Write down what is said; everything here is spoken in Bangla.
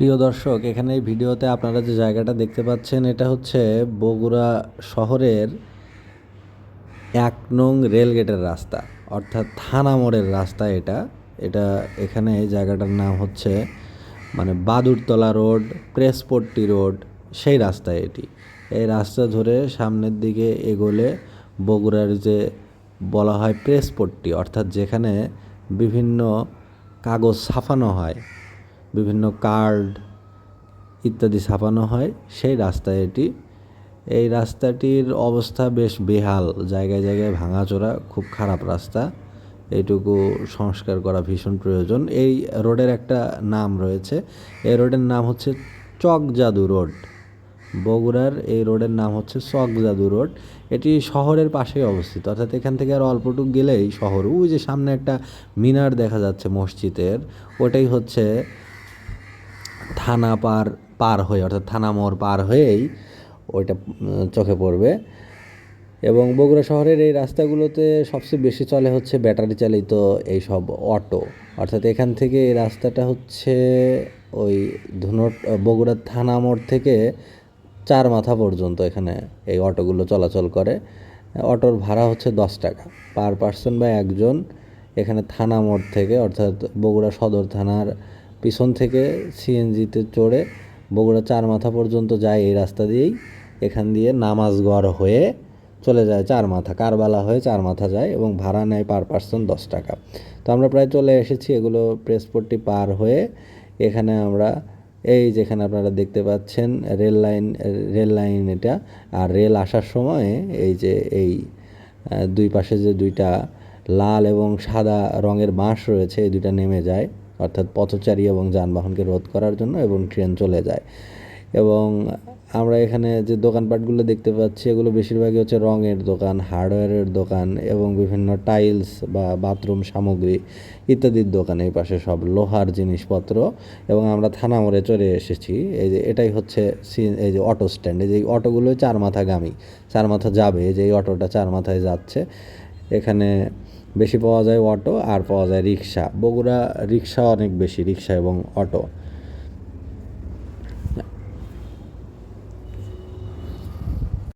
প্রিয় দর্শক, এখানে এই ভিডিওতে আপনারা যে জায়গাটা দেখতে পাচ্ছেন, এটা হচ্ছে বগুড়া শহরের এক নং রেলগেটের রাস্তা, অর্থাৎ থানা মোড়ের রাস্তা এটা। এটা এখানে এই জায়গাটার নাম হচ্ছে মানে বাদুরতলা রোড, প্রেসপট্টি রোড, সেই রাস্তা এটি। এই রাস্তা ধরে সামনের দিকে এগোলে বগুড়ার যে বলা হয় প্রেসপট্টি, অর্থাৎ যেখানে বিভিন্ন কাগজ ছাপানো হয় বিভিন্ন কার্ড ইত্যাদি ছাপানো হয়, সেই রাস্তা এটি। এই রাস্তাটির অবস্থা বেশ বেহাল, জায়গায় জায়গায় ভাঙাচোরা, খুব খারাপ রাস্তা। এইটুকু সংস্কার করা ভীষণ প্রয়োজন। এই রোডের একটা নাম রয়েছে। এই রোডের নাম হচ্ছে চক জাদু রোড। বগুড়ার এই রোডের নাম হচ্ছে চক জাদু রোড। এটি শহরের পাশেই অবস্থিত। অর্থাৎ এখান থেকে আর অল্পটুক গেলেই শহর। ওই যে সামনে একটা মিনার দেখা যাচ্ছে মসজিদের, ওটাই হচ্ছে থানা পার পার হয়ে, অর্থাৎ থানা মোড় পার হয়েই ওইটা চোখে পড়বে। এবং বগুড়া শহরের এই রাস্তাগুলোতে সবচেয়ে বেশি চলে হচ্ছে ব্যাটারি চালিত এই সব অটো। অর্থাৎ এখান থেকে এই রাস্তাটা হচ্ছে ওই ধুনট বগুড়ার থানা মোড় থেকে চার মাথা পর্যন্ত এখানে এই অটোগুলো চলাচল করে। অটোর ভাড়া হচ্ছে দশ টাকা। পার পার্সন বা একজন এখানে থানা মোড় থেকে, অর্থাৎ বগুড়া সদর থানার পিছন থেকে সিএনজিতে চড়ে বগুড়া চার মাথা পর্যন্ত যায় এই রাস্তা দিয়েই, এখান দিয়ে নামাজগড় হয়ে চলে যায় চার মাথা, কারবালা হয়ে চার মাথা যায় এবং ভাড়া নেয় পার পার্সন দশ টাকা। তো আমরা প্রায় চলে এসেছি, এগুলো প্রেসপোর্টটি পার হয়ে এখানে আমরা, এই যেখানে আপনারা দেখতে পাচ্ছেন রেল লাইন রেল লাইন এটা, আর রেল আসার সময় এই যে এই দুই পাশে যে দুইটা লাল এবং সাদা রঙের বাঁশ রয়েছে, এই দুইটা নেমে যায়। অর্থাৎ পথচারী এবং যানবাহনকে রোধ করার জন্য এবং ট্রেন চলে যায়। এবং আমরা এখানে যে দোকানপাটগুলো দেখতে পাচ্ছি, এগুলো বেশিরভাগই হচ্ছে রঙের দোকান, হার্ডওয়্যারের দোকান এবং বিভিন্ন টাইলস বা বাথরুম সামগ্রী ইত্যাদির দোকান। এই পাশে সব লোহার জিনিসপত্র এবং আমরা থানা মোড়ে চলে এসেছি। এই যে এটাই হচ্ছে এই যে অটো স্ট্যান্ড। এই যে অটোগুলো চার মাথা গামী চার মাথা যাবে যে এই অটোটা চার মাথায় যাচ্ছে। এখানে বেশি পাওয়া যায় অটো আর পাওয়া যায় রিক্সা। বগুড়া রিক্সা অনেক বেশি, রিক্সা এবং অটো।